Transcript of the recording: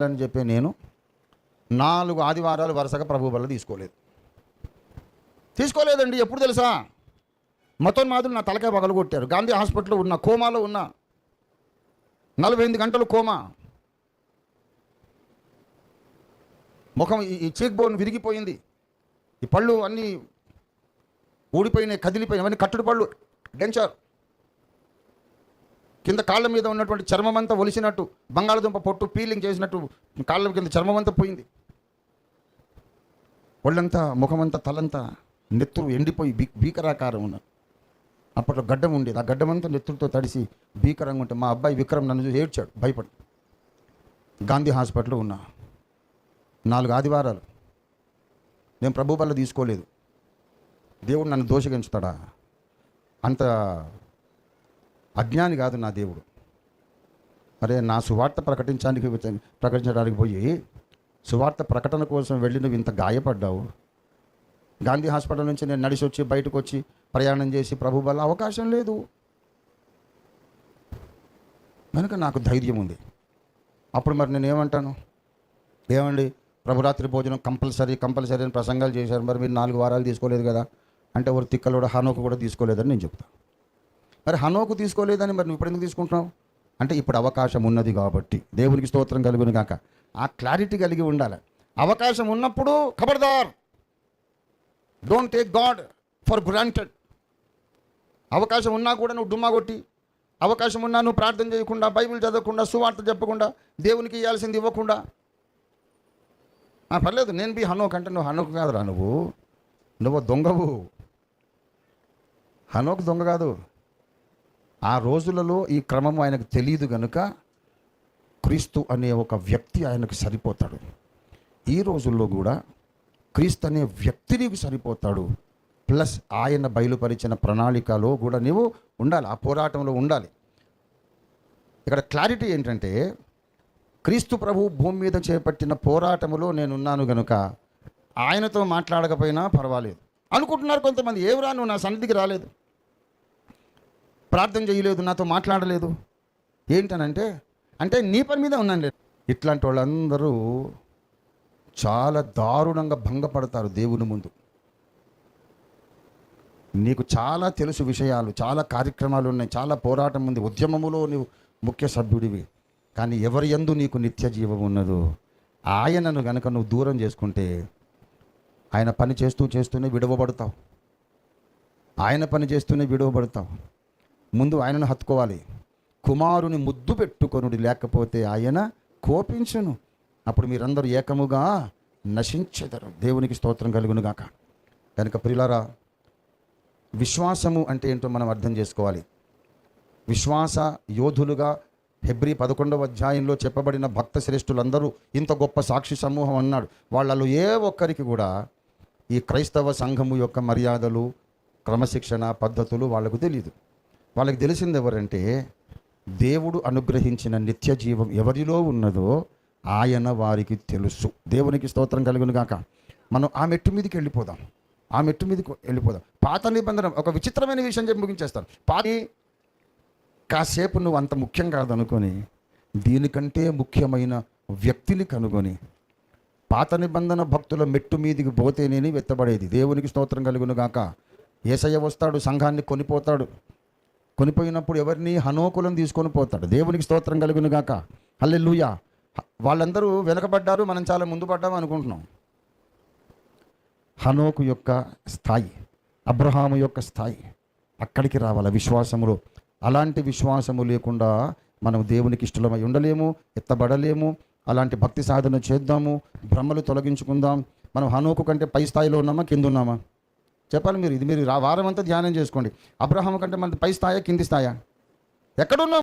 అని చెప్పి నేను నాలుగు ఆదివారాలు వరుసగా ప్రభు బల్ల తీసుకోలేదు. తీసుకోలేదండి ఎప్పుడు తెలుసా? మతోన్మాదులు నా తలకాయ పగలు కొట్టారు గాంధీ హాస్పిటల్లో ఉన్న కోమాలో ఉన్న నలభై ఎనిమిది గంటలు కోమా. ముఖం ఈ- ఈ చీక్ బోన్ విరిగిపోయింది. ఈ పళ్ళు అన్నీ ఊడిపోయినాయి కదిలిపోయినాయి అవన్నీ కట్టుడు పళ్ళు డెంచారు. కింద కాళ్ళ మీద ఉన్నటువంటి చర్మం అంతా ఒలిసినట్టు బంగాళదుంప పొట్టు పీలింగ్ చేసినట్టు కాళ్ళ కింద చర్మం అంతా పోయింది. ఒళ్ళంతా ముఖమంతా తలంతా నెత్తురు ఎండిపోయి బీ భీకరాకారం ఉన్న అప్పట్లో గడ్డం ఉండేది. ఆ గడ్డం అంతా నెత్తురుతో తడిసి భీకరంగా ఉంటే మా అబ్బాయి విక్రమ్ నన్ను చూసి ఏడ్చాడు భయపడి గాంధీ హాస్పిటల్లో ఉన్నా. నాలుగు ఆదివారాలు. నేను ప్రభు వల్ల తీసుకోలేదు. దేవుడు నన్ను దోషగించుతాడా అంత అజ్ఞాని కాదు నా దేవుడు. అరే నా సువార్త ప్రకటించడానికి ప్రకటించడానికి పోయి సువార్త ప్రకటన కోసం వెళ్ళి నువ్వు ఇంత గాయపడ్డావు. గాంధీ హాస్పిటల్ నుంచి నేను నడిచి వచ్చి బయటకు వచ్చి ప్రయాణం చేసి ప్రభు వల్ల అవకాశం లేదు. కనుక నాకు ధైర్యం ఉంది. అప్పుడు మరి నేను ఏమంటాను? ఏమండి? ప్రభురాత్రి భోజనం కంపల్సరీ కంపల్సరీ అని ప్రసంగాలు చేశారు. మరి మీరు నాలుగు వారాలు తీసుకోలేదు కదా? అంటే ఒక తిక్కలు కూడా హనోకు కూడా తీసుకోలేదని నేను చెప్తాను మరి హనోకు తీసుకోలేదని మరి నువ్వు ఇప్పుడు ఎందుకు తీసుకుంటున్నావు? అంటే ఇప్పుడు అవకాశం ఉన్నది కాబట్టి. దేవునికి స్తోత్రం కలుగును కాక ఆ క్లారిటీ కలిగి ఉండాలి. అవకాశం ఉన్నప్పుడు ఖబర్దార్. Don't take God for granted అవకాశం ఉన్నా కూడా నువ్వు డుమ్మా కొట్టి. అవకాశం ఉన్నా నువ్వు ప్రార్థన చేయకుండా బైబిల్ చదవకుండా సువార్త చెప్పకుండా దేవునికి ఇవ్వాల్సింది ఇవ్వకుండా. పర్లేదు నేను బి హనోక్ అంటే నువ్వు హనోక్ కాదురా నువ్వు. నువ్వు దొంగవు. హనోక్ దొంగ కాదు. ఆ రోజులలో ఈ క్రమం ఆయనకు తెలియదు గనుక క్రీస్తు అనే ఒక వ్యక్తి ఆయనకు సరిపోతాడు. ఈ రోజుల్లో కూడా క్రీస్తు అనే వ్యక్తి నీకు సరిపోతాడు. ప్లస్ ఆయన బయలుపరిచిన ప్రణాళికలో కూడా నీవు ఉండాలి ఆ పోరాటంలో ఉండాలి. ఇక్కడ క్లారిటీ ఏంటంటే క్రీస్తు ప్రభు భూమి మీద చేపట్టిన పోరాటములో నేనున్నాను గనుక ఆయనతో మాట్లాడకపోయినా పర్వాలేదు. అనుకుంటున్నారు కొంతమంది ఏవరా నువ్వు నా సన్నిధికి రాలేదు? ప్రార్థన చేయలేదు నాతో మాట్లాడలేదు. ఏంటనంటే అంటే నీ పని మీద ఉన్నాను లేదు ఇట్లాంటి వాళ్ళందరూ చాలా దారుణంగా భంగపడతారు దేవుని ముందు. నీకు చాలా తెలుసు విషయాలు చాలా కార్యక్రమాలు ఉన్నాయి చాలా పోరాటం ఉంది ఉద్యమములో నీవు ముఖ్య సభ్యుడివి. కానీ ఎవరి ఎందు నీకు నిత్య జీవం ఉన్నదో ఆయనను గనక నువ్వు దూరం చేసుకుంటే ఆయన పని చేస్తూ చేస్తూనే విడవబడతావు. ఆయన పని చేస్తూనే విడవబడతావు. ముందు ఆయనను హత్తుకోవాలి. కుమారుని ముద్దు పెట్టుకొనుడి లేకపోతే ఆయన కోపించును. అప్పుడు మీరందరూ ఏకముగా నశించెదరు. దేవునికి స్తోత్రం కలుగునుగాక. కనుక ప్రిలారా విశ్వాసము అంటే ఏంటో మనం అర్థం చేసుకోవాలి. విశ్వాస యోధులుగా హెబ్రి పదకొండవ అధ్యాయంలో చెప్పబడిన భక్త శ్రేష్ఠులందరూ ఇంత గొప్ప సాక్షి సమూహం అన్నాడు. వాళ్ళలో ఏ ఒక్కరికి కూడా ఈ క్రైస్తవ సంఘము యొక్క మర్యాదలు క్రమశిక్షణ పద్ధతులు వాళ్ళకు తెలియదు వాళ్ళకి తెలిసింది ఎవరంటే దేవుడు అనుగ్రహించిన నిత్య జీవం ఎవరిలో ఉన్నదో ఆయన వారికి తెలుసు. దేవునికి స్తోత్రం కలుగును గాక. మనం ఆ మెట్టు మీదకి వెళ్ళిపోదాం. ఆ మెట్టు మీదకి వెళ్ళిపోదాం. పాత నిబంధన ఒక విచిత్రమైన విషయం చెప్పి ముగించేస్తాను. పాతి కాసేపు నువ్వు అంత ముఖ్యం కాదనుకొని దీనికంటే ముఖ్యమైన వ్యక్తిని కనుగొని పాత నిబంధన భక్తుల మెట్టు మీదికి పోతేనేని వెత్తబడేది? దేవునికి స్తోత్రం కలుగును గాక. ఏసయ్య వస్తాడు సంఘాన్ని కొనిపోతాడు. కొనిపోయినప్పుడు ఎవరిని హనోకులను తీసుకొని పోతాడు. దేవునికి స్తోత్రం కలుగును గాక. హల్లెలూయా. వాళ్ళందరూ వెనకబడ్డారు మనం చాలా ముందు పడ్డాం అనుకుంటున్నాం. హనోకు యొక్క స్థాయి అబ్రహాము యొక్క స్థాయి అక్కడికి రావాలి విశ్వాసములో. అలాంటి విశ్వాసము లేకుండా మనం దేవునికి ఇష్టమై ఉండలేము ఎత్తబడలేము. అలాంటి భక్తి సాధన చేద్దాము భ్రమలు తొలగించుకుందాం. మనం హనోకు కంటే పై స్థాయిలో ఉన్నామా కింద ఉన్నామా? చెప్పాలి మీరు. ఇది మీరు వారం అంతా ధ్యానం చేసుకోండి. అబ్రహం కంటే మన పై స్థాయా కింది స్థాయా? ఎక్కడున్నాం